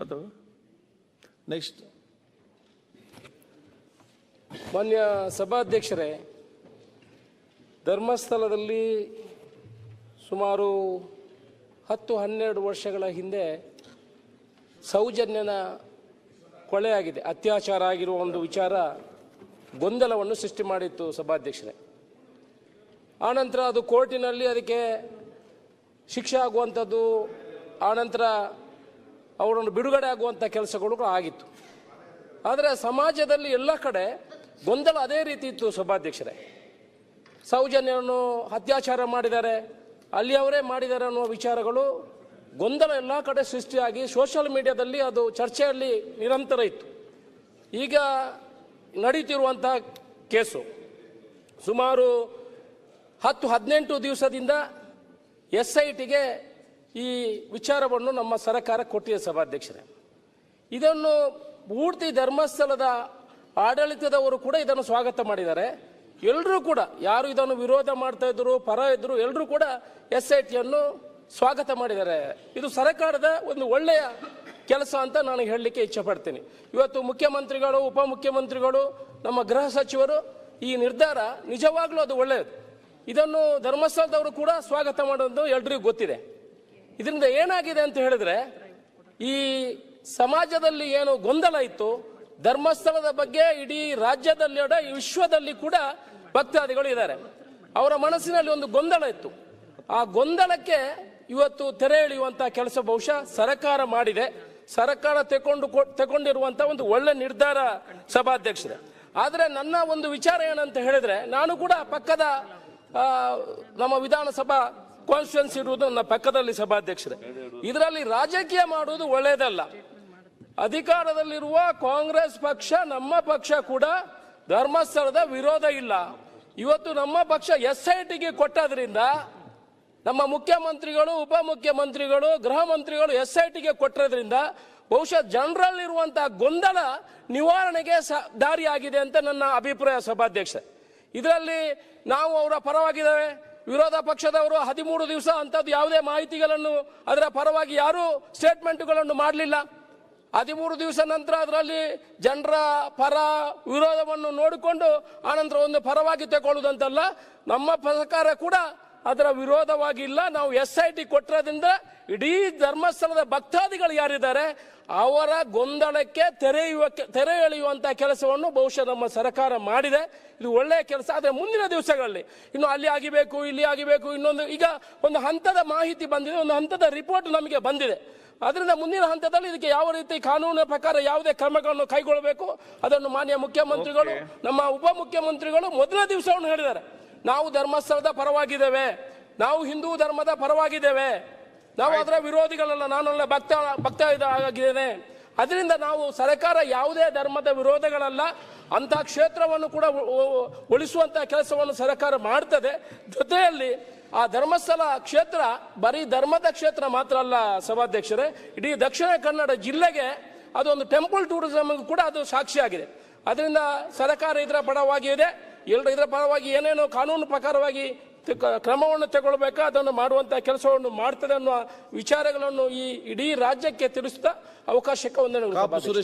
ಅಥವಾ ನೆಕ್ಸ್ಟ್ ಮಾನ್ಯ ಸಭಾಧ್ಯಕ್ಷರೇ, ಧರ್ಮಸ್ಥಳದಲ್ಲಿ ಸುಮಾರು ಹತ್ತು ಹನ್ನೆರಡು ವರ್ಷಗಳ ಹಿಂದೆ ಸೌಜನ್ಯನ ಕೊಲೆಯಾಗಿದೆ. ಅತ್ಯಾಚಾರ ಆಗಿರುವ ಒಂದು ವಿಚಾರ ಗೊಂದಲವನ್ನು ಸೃಷ್ಟಿ ಮಾಡಿತ್ತು ಸಭಾಧ್ಯಕ್ಷರೇ. ಆನಂತರ ಅದು ಕೋರ್ಟಿನಲ್ಲಿ ಅದಕ್ಕೆ ಶಿಕ್ಷೆ ಆಗುವಂಥದ್ದು ಆನಂತರ ಅವರನ್ನು ಬಿಡುಗಡೆ ಆಗುವಂಥ ಕೆಲಸಗಳು ಆಗಿತ್ತು. ಆದರೆ ಸಮಾಜದಲ್ಲಿ ಎಲ್ಲ ಕಡೆ ಗೊಂದಲ ಅದೇ ರೀತಿ ಇತ್ತು ಸಭಾಧ್ಯಕ್ಷರೇ. ಸೌಜನ್ಯವನ್ನು ಅತ್ಯಾಚಾರ ಮಾಡಿದ್ದಾರೆ. ಅಲ್ಲಿ ಅವರೇ ಮಾಡಿದ್ದಾರೆ ಅನ್ನುವ ವಿಚಾರಗಳು ಗೊಂದಲ ಎಲ್ಲ ಕಡೆ ಸೃಷ್ಟಿಯಾಗಿ ಸೋಷಿಯಲ್ ಮೀಡಿಯಾದಲ್ಲಿ ಅದು ಚರ್ಚೆಯಲ್ಲಿ ನಿರಂತರ ಇತ್ತು. ಈಗ ನಡೀತಿರುವಂಥ ಕೇಸು ಸುಮಾರು ಹತ್ತು ಹದಿನೆಂಟು ದಿವಸದಿಂದ ಎಸ್ ಐ ಟಿಗೆ ಈ ವಿಚಾರವನ್ನು ನಮ್ಮ ಸರ್ಕಾರ ಕೊಟ್ಟಿದೆ ಸಭಾಧ್ಯಕ್ಷರೇ. ಇದನ್ನು ಪೂರ್ತಿ ಧರ್ಮಸ್ಥಳದ ಆಡಳಿತದವರು ಕೂಡ ಇದನ್ನು ಸ್ವಾಗತ ಮಾಡಿದ್ದಾರೆ. ಎಲ್ಲರೂ ಕೂಡ, ಯಾರು ಇದನ್ನು ವಿರೋಧ ಮಾಡ್ತಾ ಇದ್ರು, ಪರ ಇದ್ರು ಎಲ್ಲರೂ ಕೂಡ ಎಸ್ ಐ ಟಿಯನ್ನು ಸ್ವಾಗತ ಮಾಡಿದ್ದಾರೆ. ಇದು ಸರ್ಕಾರದ ಒಂದು ಒಳ್ಳೆಯ ಕೆಲಸ ಅಂತ ನಾನು ಹೇಳಲಿಕ್ಕೆ ಇಚ್ಛೆ ಪಡ್ತೀನಿ ಇವತ್ತು ಮುಖ್ಯಮಂತ್ರಿಗಳು, ಉಪಮುಖ್ಯಮಂತ್ರಿಗಳು, ನಮ್ಮ ಗೃಹ ಸಚಿವರು ಈ ನಿರ್ಧಾರ ನಿಜವಾಗ್ಲೂ ಅದು ಒಳ್ಳೆಯದು. ಇದನ್ನು ಧರ್ಮಸ್ಥಳದವರು ಕೂಡ ಸ್ವಾಗತ ಮಾಡೋದು ಎಲ್ರಿಗೂ ಗೊತ್ತಿದೆ. ಇದರಿಂದ ಏನಾಗಿದೆ ಅಂತ ಹೇಳಿದ್ರೆ, ಈ ಸಮಾಜದಲ್ಲಿ ಏನು ಗೊಂದಲ ಇತ್ತು, ಧರ್ಮಸ್ಥಳದ ಬಗ್ಗೆ ಇಡೀ ರಾಜ್ಯದಲ್ಲಿ ವಿಶ್ವದಲ್ಲಿ ಕೂಡ ಭಕ್ತಾದಿಗಳು ಇದ್ದಾರೆ. ಅವರ ಮನಸ್ಸಿನಲ್ಲಿ ಒಂದು ಗೊಂದಲ ಇತ್ತು. ಆ ಗೊಂದಲಕ್ಕೆ ಇವತ್ತು ತೆರೆ ಎಳೆಯುವಂತಹ ಕೆಲಸ ಬಹುಶಃ ಸರಕಾರ ಮಾಡಿದೆ. ಸರ್ಕಾರ ತೆಕೊಂಡು ತಗೊಂಡಿರುವಂತಹ ಒಂದು ಒಳ್ಳೆ ನಿರ್ಧಾರ ಸಭಾಧ್ಯಕ್ಷರೇ. ಆದರೆ ನನ್ನ ಒಂದು ವಿಚಾರ ಏನಂತ ಹೇಳಿದ್ರೆ, ನಾನು ಕೂಡ ಪಕ್ಕದ ನಮ್ಮ ವಿಧಾನಸಭಾ ಕಾನ್ಸ್ಟಿಟ್ಯೂನ್ಸಿ ಇರುವುದು ನನ್ನ ಪಕ್ಕದಲ್ಲಿ ಸಭಾಧ್ಯಕ್ಷರೇ. ಇದರಲ್ಲಿ ರಾಜಕೀಯ ಮಾಡುವುದು ಒಳ್ಳೆಯದಲ್ಲ ಅಧಿಕಾರದಲ್ಲಿರುವ ಕಾಂಗ್ರೆಸ್ ಪಕ್ಷ, ನಮ್ಮ ಪಕ್ಷ ಕೂಡ ಧರ್ಮಸ್ಥಳದ ವಿರೋಧ ಇಲ್ಲ. ಇವತ್ತು ನಮ್ಮ ಪಕ್ಷ ಎಸ್ ಐ ಟಿಗೆ ಕೊಟ್ಟದ್ರಿಂದ ನಮ್ಮ ಮುಖ್ಯಮಂತ್ರಿಗಳು, ಉಪಮುಖ್ಯಮಂತ್ರಿಗಳು, ಗೃಹ ಮಂತ್ರಿಗಳು ಎಸ್ ಐ ಟಿಗೆ ಕೊಟ್ಟಿರೋದ್ರಿಂದ ಬಹುಶಃ ಜನರಲ್ಲಿರುವಂತಹ ಗೊಂದಲ ನಿವಾರಣೆಗೆ ಸ- ದಾರಿಯಾಗಿದೆ ಅಂತ ನನ್ನ ಅಭಿಪ್ರಾಯ ಸಭಾಧ್ಯಕ್ಷ ಇದರಲ್ಲಿ ನಾವು ಅವರ ಪರವಾಗಿದ್ದೇವೆ. ವಿರೋಧ ಪಕ್ಷದವರು ಹದಿಮೂರು ದಿವಸ ಅಂಥದ್ದು ಯಾವುದೇ ಮಾಹಿತಿಗಳನ್ನು ಅದರ ಪರವಾಗಿ ಯಾರೂ ಸ್ಟೇಟ್ಮೆಂಟ್ಗಳನ್ನು ಮಾಡಲಿಲ್ಲ. ಹದಿಮೂರು ದಿವಸ ನಂತರ ಅದರಲ್ಲಿ ಜನರ ಪರ ವಿರೋಧವನ್ನು ನೋಡಿಕೊಂಡು ಆನಂತರ ಒಂದು ಪರವಾಗಿ ತಗೊಳ್ಳುವುದಂತಲ್ಲ ನಮ್ಮ ಸರ್ಕಾರ ಕೂಡ ಅದರ ವಿರೋಧವಾಗಿ ಇಲ್ಲ ನಾವು ಎಸ್ ಐ ಟಿ ಕೊಟ್ಟಿರೋದ್ರಿಂದ ಇಡೀ ಧರ್ಮಸ್ಥಳದ ಭಕ್ತಾದಿಗಳು ಯಾರಿದ್ದಾರೆ ಅವರ ಗೊಂದಲಕ್ಕೆ ತೆರೆಯುವ ತೆರೆ ಎಳೆಯುವಂಥ ಕೆಲಸವನ್ನು ಬಹುಶಃ ನಮ್ಮ ಸರ್ಕಾರ ಮಾಡಿದೆ. ಇದು ಒಳ್ಳೆಯ ಕೆಲಸ ಆದರೆ ಮುಂದಿನ ದಿವಸಗಳಲ್ಲಿ. ಇನ್ನು ಅಲ್ಲಿ ಆಗಿಬೇಕು ಇಲ್ಲಿ ಆಗಿಬೇಕು ಇನ್ನೊಂದು ಈಗ ಒಂದು ಹಂತದ ಮಾಹಿತಿ ಬಂದಿದೆ ಒಂದು ಹಂತದ ರಿಪೋರ್ಟ್ ನಮಗೆ ಬಂದಿದೆ. ಅದರಿಂದ ಮುಂದಿನ ಹಂತದಲ್ಲಿ ಇದಕ್ಕೆ ಯಾವ ರೀತಿ ಕಾನೂನಿನ ಪ್ರಕಾರ ಯಾವುದೇ ಕ್ರಮಗಳನ್ನು ಕೈಗೊಳ್ಳಬೇಕು ಅದನ್ನು ಮಾನ್ಯ ಮುಖ್ಯಮಂತ್ರಿಗಳು ನಮ್ಮ ಉಪಮುಖ್ಯಮಂತ್ರಿಗಳು ಮೊದಲ ದಿವಸವನ್ನು ಹೇಳಿದ್ದಾರೆ. ನಾವು ಧರ್ಮಸ್ಥಳದ ಪರವಾಗಿದ್ದೇವೆ. ನಾವು ಹಿಂದೂ ಧರ್ಮದ ಪರವಾಗಿದ್ದೇವೆ. ನಾವು ಅದರ ವಿರೋಧಿಗಳಲ್ಲ ನಾನಲ್ಲ ಭಕ್ತ ಭಕ್ತ ಆಗಿದ್ದೇನೆ. ಅದರಿಂದ ನಾವು ಸರ್ಕಾರ ಯಾವುದೇ ಧರ್ಮದ ವಿರೋಧಗಳಲ್ಲ ಅಂಥ ಕ್ಷೇತ್ರವನ್ನು ಕೂಡ ಉಳಿಸುವಂಥ ಕೆಲಸವನ್ನು ಸರ್ಕಾರ ಮಾಡ್ತದೆ. ಜೊತೆಯಲ್ಲಿ ಆ ಧರ್ಮಸ್ಥಳ ಕ್ಷೇತ್ರ ಬರೀ ಧರ್ಮದ ಕ್ಷೇತ್ರ ಮಾತ್ರ ಅಲ್ಲ ಸಭಾಧ್ಯಕ್ಷರೇ. ಇಡೀ ದಕ್ಷಿಣ ಕನ್ನಡ ಜಿಲ್ಲೆಗೆ ಅದೊಂದು ಟೆಂಪಲ್ ಟೂರಿಸಮ್ ಕೂಡ ಅದು ಸಾಕ್ಷಿಯಾಗಿದೆ ಅದರಿಂದ ಸರ್ಕಾರ ಇದರ ಪರವಾಗಿ ಎಲ್ಲರೂ ಇದರ ಪರವಾಗಿ ಏನೇನು ಕಾನೂನು ಪ್ರಕಾರವಾಗಿ ಕ್ರಮವನ್ನು ತಗೊಳ್ಬೇಕಾ? ಅದನ್ನು ಮಾಡುವಂಥ ಕೆಲಸವನ್ನು ಮಾಡ್ತದೆ ಅನ್ನುವ ವಿಚಾರಗಳನ್ನು ಈ ಇಡೀ ರಾಜ್ಯಕ್ಕೆ ತಿಳಿಸುತ್ತಾ ಅವಕಾಶಕ್ಕೆ ಒಂದೇ ಕಾಪು ಸುರೇಶ್